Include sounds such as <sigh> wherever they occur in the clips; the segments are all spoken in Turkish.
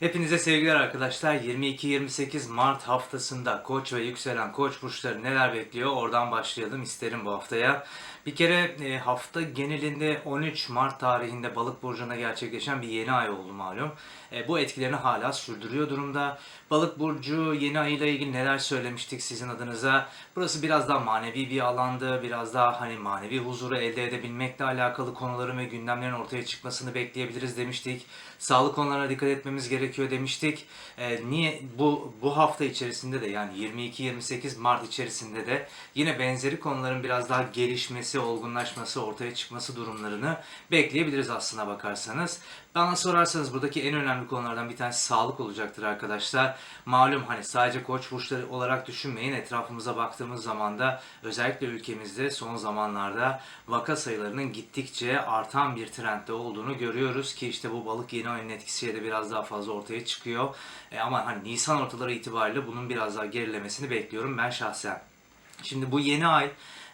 Hepinize sevgiler arkadaşlar. 22-28 Mart haftasında Koç ve yükselen Koç burçları neler bekliyor? Oradan başlayalım isterim bu haftaya. Bir kere e, hafta genelinde 13 Mart tarihinde Balık burcunda gerçekleşen bir yeni ay oldu malum. E, bu etkilerini hala sürdürüyor durumda. Balık burcu yeni ay ile ilgili neler söylemiştik sizin adınıza? Burası biraz daha manevi bir alandı. Biraz daha hani manevi huzuru elde edebilmekle alakalı konuların ve gündemlerin ortaya çıkmasını bekleyebiliriz demiştik. Sağlık konularına dikkat etmemiz gerekiyor demiştik. E, niye bu bu hafta içerisinde de yani 22-28 Mart içerisinde de yine benzeri konuların biraz daha gelişmesi, olgunlaşması, ortaya çıkması durumlarını bekleyebiliriz aslına bakarsanız. Bana sorarsanız buradaki en önemli konulardan bir tanesi sağlık olacaktır arkadaşlar. Malum hani sadece koç burçları olarak düşünmeyin. Etrafımıza baktığımız zaman da özellikle ülkemizde son zamanlarda vaka sayılarının gittikçe artan bir trendde olduğunu görüyoruz ki işte bu balık yeni ayının etkisiyle de biraz daha fazla ortaya çıkıyor. E ama hani Nisan ortaları itibariyle bunun biraz daha gerilemesini bekliyorum ben şahsen. Şimdi bu yeni ay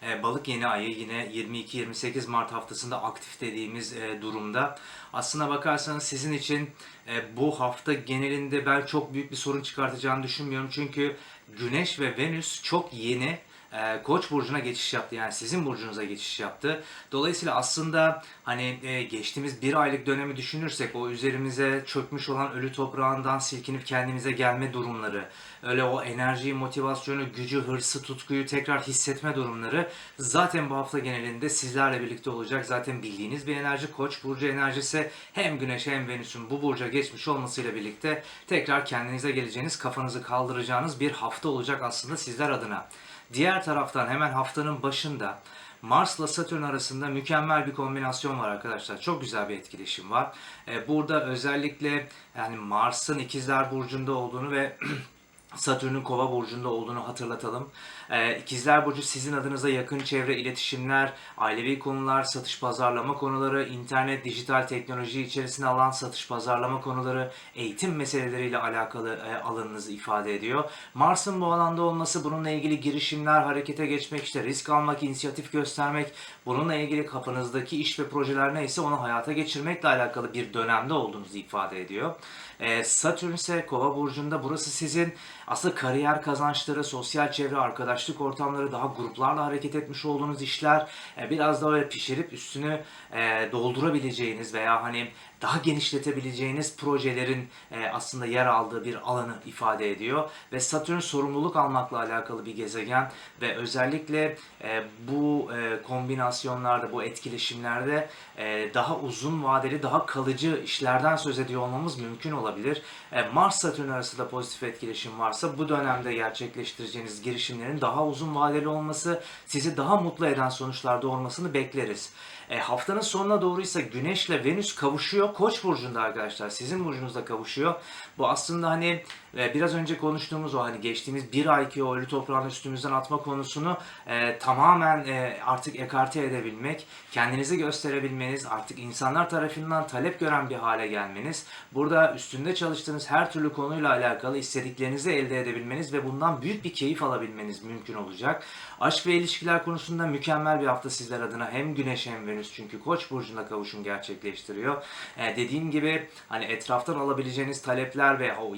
e, balık yeni ayı yine 22-28 Mart haftasında aktif dediğimiz e, durumda. Aslına bakarsanız sizin için e, bu hafta genelinde ben çok büyük bir sorun çıkartacağını düşünmüyorum. Çünkü Güneş ve Venüs çok yeni e, Koç burcuna geçiş yaptı. Yani sizin burcunuza geçiş yaptı. Dolayısıyla aslında hani e, geçtiğimiz bir aylık dönemi düşünürsek o üzerimize çökmüş olan ölü toprağından silkinip kendimize gelme durumları, öyle o enerjiyi, motivasyonu, gücü, hırsı, tutkuyu tekrar hissetme durumları zaten bu hafta genelinde sizlerle birlikte olacak. Zaten bildiğiniz bir enerji. Koç burcu enerjisi hem Güneş hem Venüs'ün bu burca geçmiş olmasıyla birlikte tekrar kendinize geleceğiniz, kafanızı kaldıracağınız bir hafta olacak aslında sizler adına. Diğer taraftan hemen haftanın başında Mars'la Satürn arasında mükemmel bir kombinasyon var arkadaşlar. Çok güzel bir etkileşim var. Ee, Burada özellikle yani Mars'ın ikizler burcunda olduğunu ve <clears throat> Satürn'ün kova burcunda olduğunu hatırlatalım. Ee, İkizler Burcu sizin adınıza yakın çevre iletişimler, ailevi konular, satış pazarlama konuları, internet, dijital teknoloji içerisine alan satış pazarlama konuları, eğitim meseleleriyle alakalı e, alanınızı ifade ediyor. Mars'ın bu alanda olması bununla ilgili girişimler, harekete geçmek, işte risk almak, inisiyatif göstermek, bununla ilgili kafanızdaki iş ve projeler neyse onu hayata geçirmekle alakalı bir dönemde olduğunuzu ifade ediyor. Ee, Satürn ise Kova burcunda burası sizin aslında kariyer kazançları, sosyal çevre, arkadaşlık ortamları, daha gruplarla hareket etmiş olduğunuz işler, e, biraz daha öyle pişirip üstünü e, doldurabileceğiniz veya hani daha genişletebileceğiniz projelerin e, aslında yer aldığı bir alanı ifade ediyor. Ve Satürn sorumluluk almakla alakalı bir gezegen ve özellikle e, bu e, kombinasyonlarda, bu etkileşimlerde e, daha uzun vadeli, daha kalıcı işlerden söz ediyor olmamız mümkün olabilir. E, Mars-Satürn arasında pozitif etkileşim varsa bu dönemde gerçekleştireceğiniz girişimlerin daha uzun vadeli olması, sizi daha mutlu eden sonuçlar doğurmasını bekleriz. E, haftanın sonuna doğruysa Güneş'le Venüs kavuşuyor. Koç burcunda arkadaşlar. Sizin burcunuzda kavuşuyor. Bu aslında hani e, biraz önce konuştuğumuz o hani geçtiğimiz bir ayki o ölü toprağın üstümüzden atma konusunu e, tamamen e, artık ekarte edebilmek, kendinizi gösterebilmeniz, artık insanlar tarafından talep gören bir hale gelmeniz, burada üstünde çalıştığınız her türlü konuyla alakalı istediklerinizi elde edebilmeniz ve bundan büyük bir keyif alabilmeniz mümkün olacak. Aşk ve ilişkiler konusunda mükemmel bir hafta sizler adına hem Güneş hem Venüs çünkü Koç burcunda kavuşum gerçekleştiriyor. Ee, dediğim gibi hani etraftan alabileceğiniz talepler ve o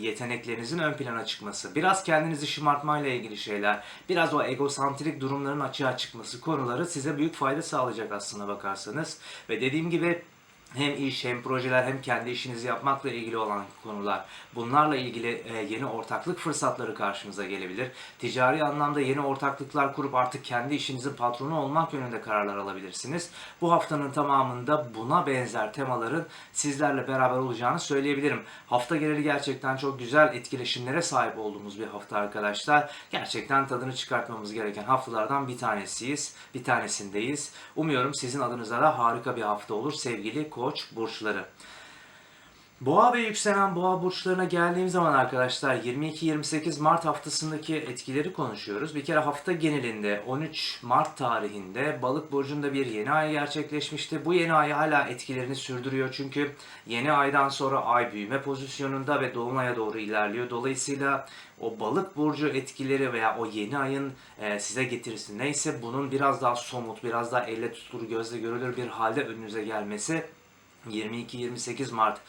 yeteneklerinizin ön plana çıkması, biraz kendinizi şımartmayla ilgili şeyler, biraz o egosantrik durumların açığa çıkması konuları size büyük fayda sağlayacak aslına bakarsanız. Ve dediğim gibi hem iş hem projeler hem kendi işinizi yapmakla ilgili olan konular. Bunlarla ilgili e, yeni ortaklık fırsatları karşınıza gelebilir. Ticari anlamda yeni ortaklıklar kurup artık kendi işinizin patronu olmak yönünde kararlar alabilirsiniz. Bu haftanın tamamında buna benzer temaların sizlerle beraber olacağını söyleyebilirim. Hafta geneli gerçekten çok güzel etkileşimlere sahip olduğumuz bir hafta arkadaşlar. Gerçekten tadını çıkartmamız gereken haftalardan bir tanesiyiz. Bir tanesindeyiz. Umuyorum sizin adınıza da harika bir hafta olur sevgili koç burçları. Boğa ve yükselen boğa burçlarına geldiğim zaman arkadaşlar 22-28 Mart haftasındaki etkileri konuşuyoruz. Bir kere hafta genelinde 13 Mart tarihinde balık burcunda bir yeni ay gerçekleşmişti. Bu yeni ay hala etkilerini sürdürüyor çünkü yeni aydan sonra ay büyüme pozisyonunda ve dolunaya doğru ilerliyor. Dolayısıyla o balık burcu etkileri veya o yeni ayın e, size getirisi neyse bunun biraz daha somut, biraz daha elle tutulur, gözle görülür bir halde önünüze gelmesi 22-28 Mart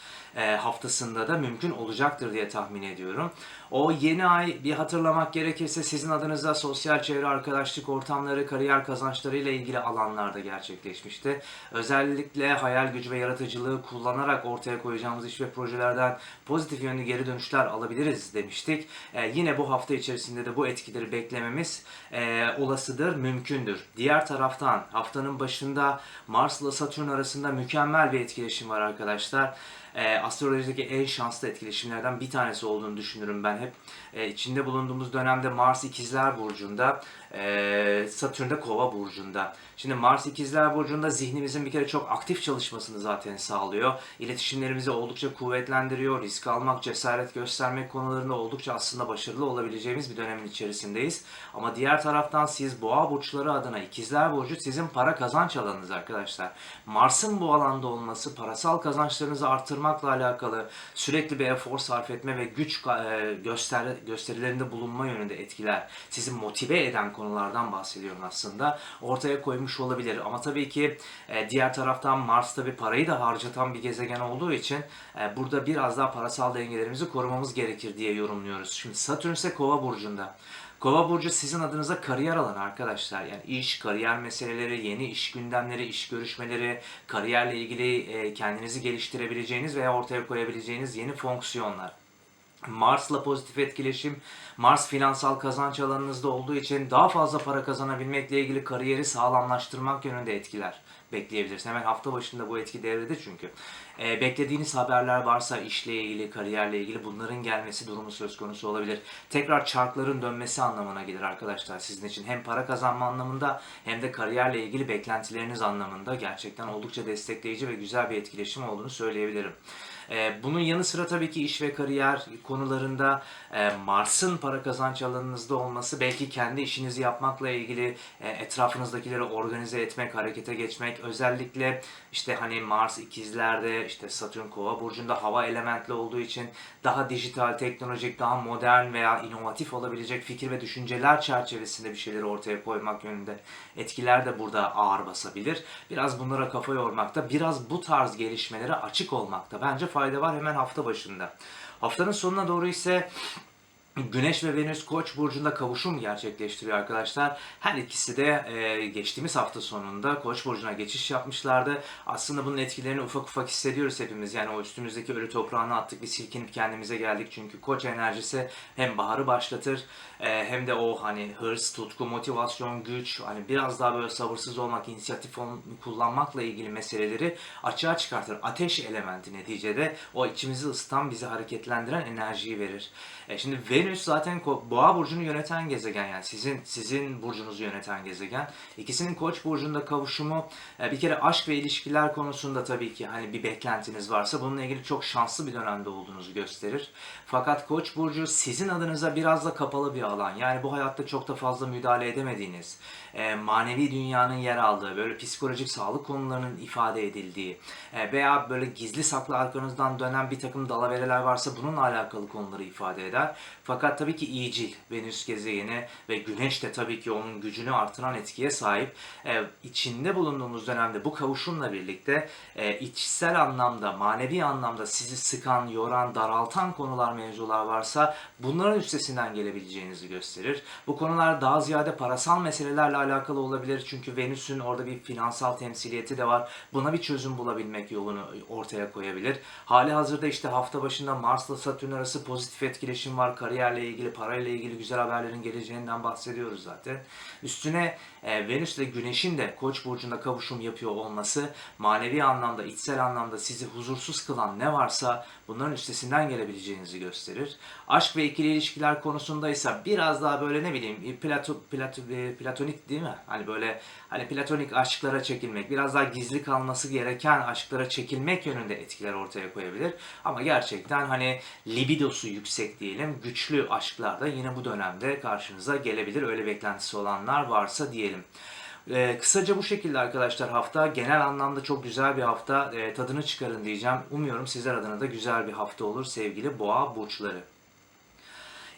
haftasında da mümkün olacaktır diye tahmin ediyorum. O yeni ay bir hatırlamak gerekirse sizin adınıza sosyal çevre arkadaşlık ortamları, kariyer kazançları ile ilgili alanlarda gerçekleşmişti. Özellikle hayal gücü ve yaratıcılığı kullanarak ortaya koyacağımız iş ve projelerden pozitif yönlü geri dönüşler alabiliriz demiştik. E, yine bu hafta içerisinde de bu etkileri beklememiz e, olasıdır, mümkündür. Diğer taraftan haftanın başında Mars ile Satürn arasında mükemmel bir etkileşim var arkadaşlar. E, astrolojideki en şanslı etkileşimlerden bir tanesi olduğunu düşünürüm ben hep. E, içinde bulunduğumuz dönemde Mars ikizler burcunda, e, Satürn de kova burcunda. Şimdi Mars ikizler burcunda zihnimizin bir kere çok aktif çalışmasını zaten sağlıyor. İletişimlerimizi oldukça kuvvetlendiriyor. Risk almak, cesaret göstermek konularında oldukça aslında başarılı olabileceğimiz bir dönemin içerisindeyiz. Ama diğer taraftan siz boğa burçları adına ikizler burcu sizin para kazanç alanınız arkadaşlar. Mars'ın bu alanda olması parasal kazançlarınızı arttırmakla alakalı sürekli bir efor sarf etme ve güç e, göster gösterilerinde bulunma yönünde etkiler. Sizi motive eden konulardan bahsediyorum aslında. Ortaya koymuş olabilir. Ama tabii ki e, diğer taraftan Mars tabii parayı da harcatan bir gezegen olduğu için e, burada biraz daha parasal dengelerimizi korumamız gerekir diye yorumluyoruz. Şimdi Satürn ise Kova burcunda. Kova burcu sizin adınıza kariyer alanı arkadaşlar. Yani iş, kariyer meseleleri, yeni iş gündemleri, iş görüşmeleri, kariyerle ilgili e, kendinizi geliştirebileceğiniz veya ortaya koyabileceğiniz yeni fonksiyonlar. Mars'la pozitif etkileşim, Mars finansal kazanç alanınızda olduğu için daha fazla para kazanabilmekle ilgili kariyeri sağlamlaştırmak yönünde etkiler bekleyebiliriz. Hemen hafta başında bu etki devrede çünkü. Ee, beklediğiniz haberler varsa işle ilgili, kariyerle ilgili bunların gelmesi durumu söz konusu olabilir. Tekrar çarkların dönmesi anlamına gelir arkadaşlar sizin için. Hem para kazanma anlamında hem de kariyerle ilgili beklentileriniz anlamında gerçekten oldukça destekleyici ve güzel bir etkileşim olduğunu söyleyebilirim. Ee, bunun yanı sıra tabii ki iş ve kariyer konularında e, Mars'ın para kazanç alanınızda olması belki kendi işinizi yapmakla ilgili e, etrafınızdakileri organize etmek, harekete geçmek özellikle işte hani Mars ikizlerde işte Satürn kova burcunda hava elementli olduğu için daha dijital, teknolojik, daha modern veya inovatif olabilecek fikir ve düşünceler çerçevesinde bir şeyleri ortaya koymak yönünde etkiler de burada ağır basabilir. Biraz bunlara kafa yormakta, biraz bu tarz gelişmelere açık olmakta bence fayda var hemen hafta başında. Haftanın sonuna doğru ise Güneş ve Venüs Koç burcunda kavuşum gerçekleştiriyor arkadaşlar. Her ikisi de e, geçtiğimiz hafta sonunda Koç burcuna geçiş yapmışlardı. Aslında bunun etkilerini ufak ufak hissediyoruz hepimiz. Yani o üstümüzdeki ölü toprağını attık, bir silkinip kendimize geldik. Çünkü Koç enerjisi hem baharı başlatır e, hem de o hani hırs, tutku, motivasyon, güç, hani biraz daha böyle sabırsız olmak, inisiyatif kullanmakla ilgili meseleleri açığa çıkartır. Ateş elementi neticede o içimizi ısıtan, bizi hareketlendiren enerjiyi verir. E, şimdi Venüs zaten ko- Boğa burcunu yöneten gezegen yani sizin sizin burcunuzu yöneten gezegen. İkisinin Koç burcunda kavuşumu e, bir kere aşk ve ilişkiler konusunda tabii ki hani bir beklentiniz varsa bununla ilgili çok şanslı bir dönemde olduğunuzu gösterir. Fakat Koç burcu sizin adınıza biraz da kapalı bir alan. Yani bu hayatta çok da fazla müdahale edemediğiniz, e, manevi dünyanın yer aldığı, böyle psikolojik sağlık konularının ifade edildiği e, veya böyle gizli saklı arkanızdan dönen bir takım dalavereler varsa bununla alakalı konuları ifade eder. Fakat tabii ki iyicil Venüs gezegeni ve Güneş de tabii ki onun gücünü artıran etkiye sahip. E, içinde bulunduğumuz dönemde bu kavuşumla birlikte e, içsel anlamda, manevi anlamda sizi sıkan, yoran, daraltan konular, mevzular varsa bunların üstesinden gelebileceğinizi gösterir. Bu konular daha ziyade parasal meselelerle alakalı olabilir. Çünkü Venüs'ün orada bir finansal temsiliyeti de var. Buna bir çözüm bulabilmek yolunu ortaya koyabilir. Hali hazırda işte hafta başında Mars'la Satürn arası pozitif etkileşim var. Kariyerle ilgili, parayla ilgili güzel haberlerin geleceğinden bahsediyoruz zaten. Üstüne e, Venüs ile Güneş'in de Koç burcunda kavuşum yapıyor olması manevi anlamda, içsel anlamda sizi huzursuz kılan ne varsa bunların üstesinden gelebileceğinizi gösterir. Aşk ve ikili ilişkiler konusunda ise biraz daha böyle ne bileyim plato, plato, e, platonik değil mi? Hani böyle hani platonik aşklara çekilmek, biraz daha gizli kalması gereken aşklara çekilmek yönünde etkiler ortaya koyabilir. Ama gerçekten hani libidosu yüksek diyelim, güçlü aşklar da yine bu dönemde karşınıza gelebilir. Öyle beklentisi olanlar varsa diyelim. Ee, kısaca bu şekilde arkadaşlar hafta genel anlamda çok güzel bir hafta Ee, tadını çıkarın diyeceğim. Umuyorum sizler adına da güzel bir hafta olur sevgili boğa burçları.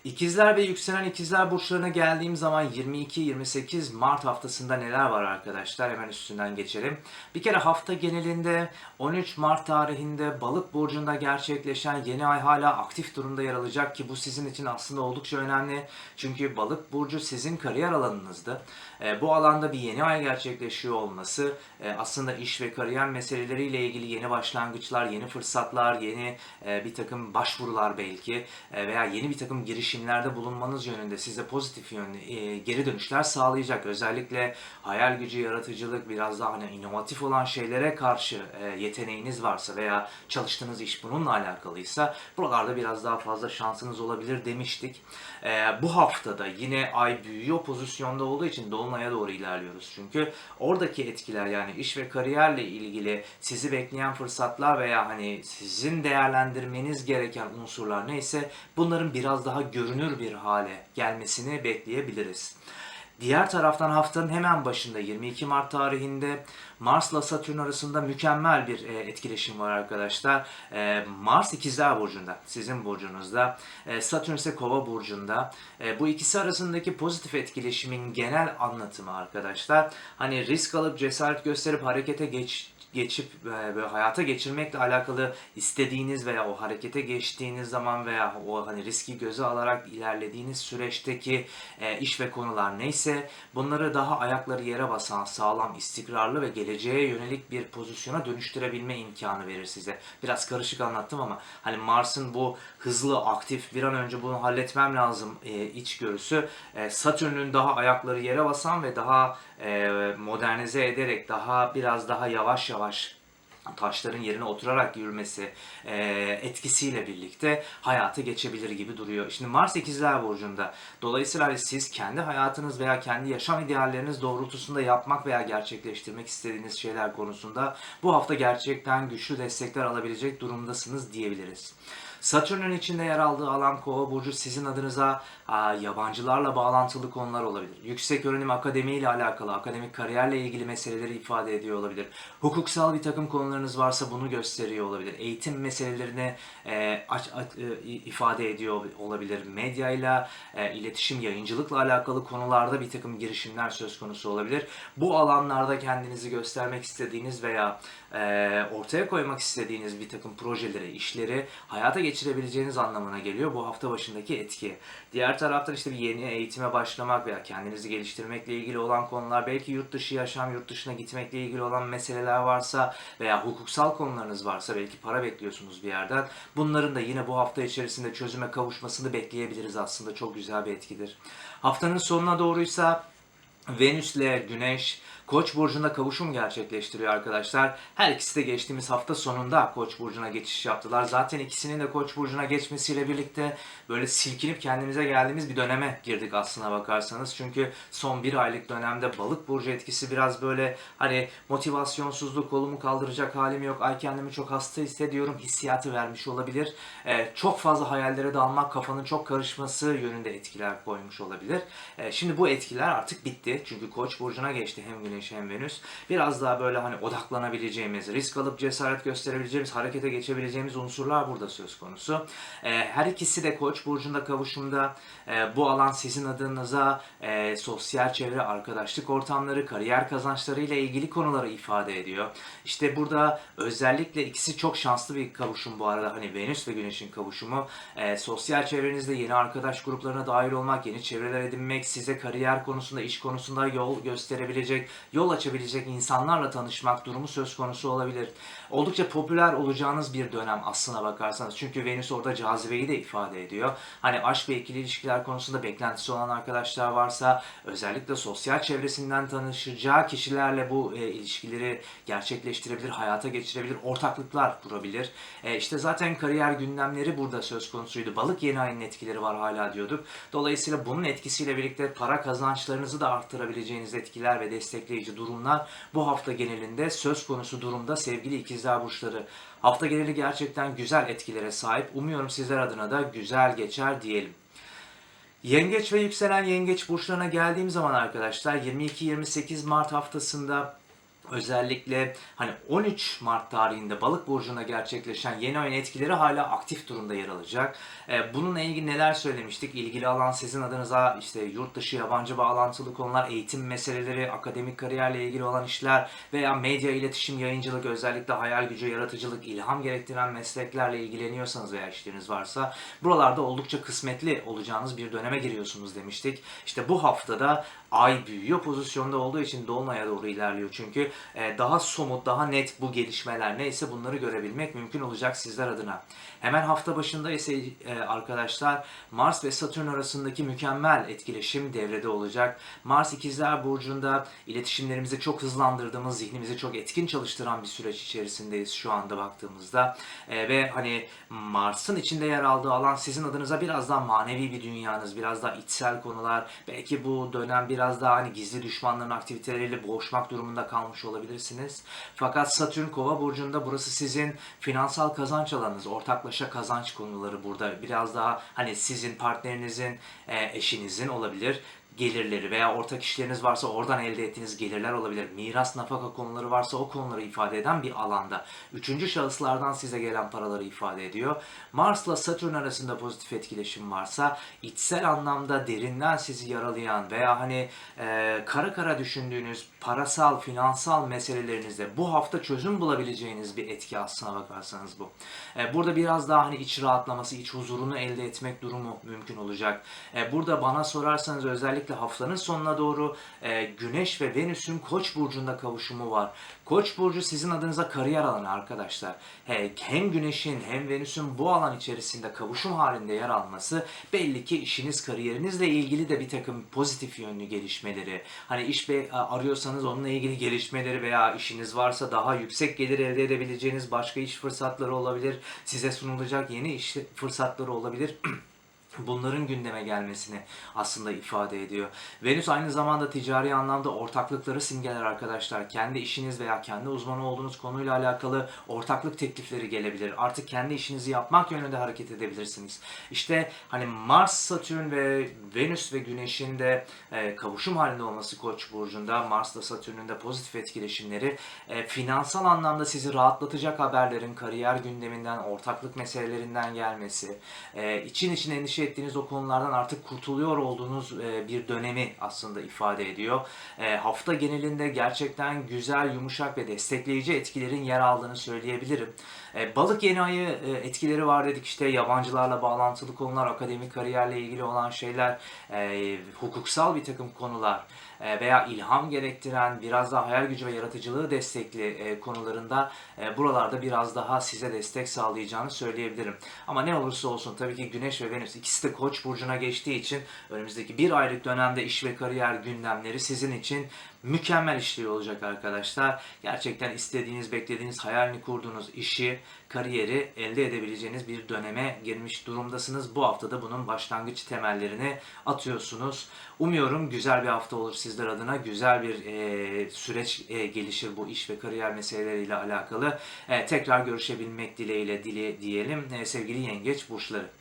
İkizler ve yükselen ikizler burçlarına geldiğim zaman 22-28 Mart haftasında neler var arkadaşlar? Hemen üstünden geçelim. Bir kere hafta genelinde 13 Mart tarihinde balık burcunda gerçekleşen yeni ay hala aktif durumda yer alacak ki bu sizin için aslında oldukça önemli. Çünkü balık burcu sizin kariyer alanınızda. E, bu alanda bir yeni ay gerçekleşiyor olması e, aslında iş ve kariyer meseleleriyle ilgili yeni başlangıçlar, yeni fırsatlar, yeni e, bir takım başvurular belki veya yeni bir takım girişimlerde bulunmanız yönünde size pozitif yönlü geri dönüşler sağlayacak. Özellikle hayal gücü, yaratıcılık, biraz daha hani inovatif olan şeylere karşı yeteneğiniz varsa veya çalıştığınız iş bununla alakalıysa buralarda biraz daha fazla şansınız olabilir demiştik. Bu haftada yine ay büyüyor pozisyonda olduğu için dolunaya doğru ilerliyoruz. Çünkü oradaki etkiler yani iş ve kariyerle ilgili sizi bekleyen fırsatlar veya hani sizin değerlendirmeniz gereken unsurlar neyse bunların biraz daha görünür bir hale gelmesini bekleyebiliriz. Diğer taraftan haftanın hemen başında 22 Mart tarihinde Mars'la Satürn arasında mükemmel bir e, etkileşim var arkadaşlar. E, Mars ikizler burcunda, sizin burcunuzda. E, Satürn ise kova burcunda. E, bu ikisi arasındaki pozitif etkileşimin genel anlatımı arkadaşlar. Hani risk alıp cesaret gösterip harekete geç geçip e, böyle hayata geçirmekle alakalı istediğiniz veya o harekete geçtiğiniz zaman veya o hani riski göze alarak ilerlediğiniz süreçteki e, iş ve konular neyse bunları daha ayakları yere basan sağlam, istikrarlı ve geleceğe yönelik bir pozisyona dönüştürebilme imkanı verir size. Biraz karışık anlattım ama hani Mars'ın bu hızlı, aktif bir an önce bunu halletmem lazım e, içgörüsü e, Satürn'ün daha ayakları yere basan ve daha e, modernize ederek daha biraz daha yavaş yavaş taşların yerine oturarak yürümesi e, etkisiyle birlikte hayata geçebilir gibi duruyor. Şimdi Mars ikizler burcunda. Dolayısıyla siz kendi hayatınız veya kendi yaşam idealleriniz doğrultusunda yapmak veya gerçekleştirmek istediğiniz şeyler konusunda bu hafta gerçekten güçlü destekler alabilecek durumdasınız diyebiliriz. Satürn'ün içinde yer aldığı alan Kova burcu sizin adınıza a, yabancılarla bağlantılı konular olabilir. Yüksek öğrenim akademi ile alakalı, akademik kariyerle ilgili meseleleri ifade ediyor olabilir. Hukuksal bir takım konularınız varsa bunu gösteriyor olabilir. Eğitim meselelerini e, aç, aç- e, ifade ediyor olabilir. Medyayla, e, iletişim, yayıncılıkla alakalı konularda bir takım girişimler söz konusu olabilir. Bu alanlarda kendinizi göstermek istediğiniz veya e, ortaya koymak istediğiniz bir takım projeleri, işleri hayata geçirebileceğiniz anlamına geliyor bu hafta başındaki etki. Diğer taraftan işte bir yeni eğitime başlamak veya kendinizi geliştirmekle ilgili olan konular, belki yurt dışı yaşam, yurt dışına gitmekle ilgili olan meseleler varsa veya hukuksal konularınız varsa, belki para bekliyorsunuz bir yerden. Bunların da yine bu hafta içerisinde çözüme kavuşmasını bekleyebiliriz aslında. Çok güzel bir etkidir. Haftanın sonuna doğruysa Venüs'le Güneş Koç burcunda kavuşum gerçekleştiriyor arkadaşlar. Her ikisi de geçtiğimiz hafta sonunda Koç burcuna geçiş yaptılar. Zaten ikisinin de Koç burcuna geçmesiyle birlikte böyle silkinip kendimize geldiğimiz bir döneme girdik aslına bakarsanız. Çünkü son bir aylık dönemde balık burcu etkisi biraz böyle hani motivasyonsuzluk, kolumu kaldıracak halim yok, ay kendimi çok hasta hissediyorum hissiyatı vermiş olabilir. Ee, çok fazla hayallere dalmak, kafanın çok karışması yönünde etkiler koymuş olabilir. Ee, şimdi bu etkiler artık bitti. Çünkü Koç burcuna geçti hem Güneş hem Venüs. Biraz daha böyle hani odaklanabileceğimiz, risk alıp cesaret gösterebileceğimiz, harekete geçebileceğimiz unsurlar burada söz konusu. Ee, her ikisi de Koç burcunda kavuşumda. Ee, bu alan sizin adınıza e, sosyal çevre, arkadaşlık ortamları, kariyer kazançları ile ilgili konuları ifade ediyor. İşte burada özellikle ikisi çok şanslı bir kavuşum bu arada. Hani Venüs ve Güneş'in kavuşumu. Ee, sosyal çevrenizde yeni arkadaş gruplarına dahil olmak, yeni çevreler edinmek, size kariyer konusunda, iş konusunda yol gösterebilecek, yol açabilecek insanlarla tanışmak durumu söz konusu olabilir. Oldukça popüler olacağınız bir dönem aslına bakarsanız. Çünkü Venüs orada cazibeyi de ifade ediyor. Hani aşk ve ikili ilişkiler konusunda beklentisi olan arkadaşlar varsa özellikle sosyal çevresinden tanışacağı kişilerle bu e, ilişkileri gerçekleştirebilir, hayata geçirebilir, ortaklıklar kurabilir. E, işte zaten kariyer gündemleri burada söz konusuydu. Balık yeni ayının etkileri var hala diyorduk. Dolayısıyla bunun etkisiyle birlikte para kazançlarınızı da arttırabileceğiniz etkiler ve destekleyici durumlar bu hafta genelinde söz konusu durumda sevgili ikizler burçları. Hafta geneli gerçekten güzel etkilere sahip. Umuyorum sizler adına da güzel geçer diyelim. Yengeç ve yükselen yengeç burçlarına geldiğim zaman arkadaşlar 22-28 Mart haftasında özellikle hani 13 Mart tarihinde balık burcunda gerçekleşen yeni ayın etkileri hala aktif durumda yer alacak. Ee, bununla ilgili neler söylemiştik? İlgili alan sizin adınıza işte yurt dışı yabancı bağlantılı konular, eğitim meseleleri, akademik kariyerle ilgili olan işler veya medya, iletişim, yayıncılık, özellikle hayal gücü, yaratıcılık, ilham gerektiren mesleklerle ilgileniyorsanız veya işleriniz varsa buralarda oldukça kısmetli olacağınız bir döneme giriyorsunuz demiştik. İşte bu haftada ay büyüyor pozisyonda olduğu için dolunaya doğru ilerliyor çünkü e, daha somut, daha net bu gelişmeler neyse bunları görebilmek mümkün olacak sizler adına. Hemen hafta başında ise e, arkadaşlar Mars ve Satürn arasındaki mükemmel etkileşim devrede olacak. Mars ikizler burcunda iletişimlerimizi çok hızlandırdığımız, zihnimizi çok etkin çalıştıran bir süreç içerisindeyiz şu anda baktığımızda. E, ve hani Mars'ın içinde yer aldığı alan sizin adınıza biraz daha manevi bir dünyanız, biraz daha içsel konular. Belki bu dönem biraz daha hani gizli düşmanların aktiviteleriyle boğuşmak durumunda kalmış olabilirsiniz. Fakat Satürn Kova burcunda burası sizin finansal kazanç alanınız, ortaklaşa kazanç konuları burada. Biraz daha hani sizin partnerinizin, e, eşinizin olabilir gelirleri veya ortak işleriniz varsa oradan elde ettiğiniz gelirler olabilir. Miras, nafaka konuları varsa o konuları ifade eden bir alanda. Üçüncü şahıslardan size gelen paraları ifade ediyor. Mars'la Satürn arasında pozitif etkileşim varsa içsel anlamda derinden sizi yaralayan veya hani e, kara kara düşündüğünüz parasal, finansal meselelerinizde bu hafta çözüm bulabileceğiniz bir etki aslına bakarsanız bu. E, burada biraz daha hani iç rahatlaması, iç huzurunu elde etmek durumu mümkün olacak. E, burada bana sorarsanız özellikle haftanın sonuna doğru e, Güneş ve Venüs'ün Koç burcunda kavuşumu var. Koç burcu sizin adınıza kariyer alanı arkadaşlar. He, hem Güneş'in hem Venüs'ün bu alan içerisinde kavuşum halinde yer alması belli ki işiniz kariyerinizle ilgili de bir takım pozitif yönlü gelişmeleri. Hani iş be- arıyorsanız onunla ilgili gelişmeleri veya işiniz varsa daha yüksek gelir elde edebileceğiniz başka iş fırsatları olabilir. Size sunulacak yeni iş fırsatları olabilir. <clears throat> bunların gündeme gelmesini aslında ifade ediyor. Venüs aynı zamanda ticari anlamda ortaklıkları simgeler arkadaşlar. Kendi işiniz veya kendi uzmanı olduğunuz konuyla alakalı ortaklık teklifleri gelebilir. Artık kendi işinizi yapmak yönünde hareket edebilirsiniz. İşte hani Mars, Satürn ve Venüs ve Güneş'in de e, kavuşum halinde olması Koç burcunda, Mars'la Satürn'ün de pozitif etkileşimleri e, finansal anlamda sizi rahatlatacak haberlerin kariyer gündeminden, ortaklık meselelerinden gelmesi, e, için için endişe ettiğiniz o konulardan artık kurtuluyor olduğunuz e, bir dönemi aslında ifade ediyor. E, hafta genelinde gerçekten güzel, yumuşak ve destekleyici etkilerin yer aldığını söyleyebilirim. E, balık yeni ayı e, etkileri var dedik işte yabancılarla bağlantılı konular, akademik kariyerle ilgili olan şeyler, e, hukuksal bir takım konular e, veya ilham gerektiren biraz daha hayal gücü ve yaratıcılığı destekli e, konularında e, buralarda biraz daha size destek sağlayacağını söyleyebilirim. Ama ne olursa olsun tabii ki Güneş ve Venüs ikisi de Koç burcuna geçtiği için önümüzdeki bir aylık dönemde iş ve kariyer gündemleri sizin için mükemmel işliyor olacak arkadaşlar. Gerçekten istediğiniz, beklediğiniz, hayalini kurduğunuz işi, kariyeri elde edebileceğiniz bir döneme girmiş durumdasınız. Bu haftada bunun başlangıç temellerini atıyorsunuz. Umuyorum güzel bir hafta olur sizler adına. Güzel bir e, süreç e, gelişir bu iş ve kariyer meseleleriyle alakalı. E, tekrar görüşebilmek dileğiyle dile diyelim. E, sevgili yengeç burçları.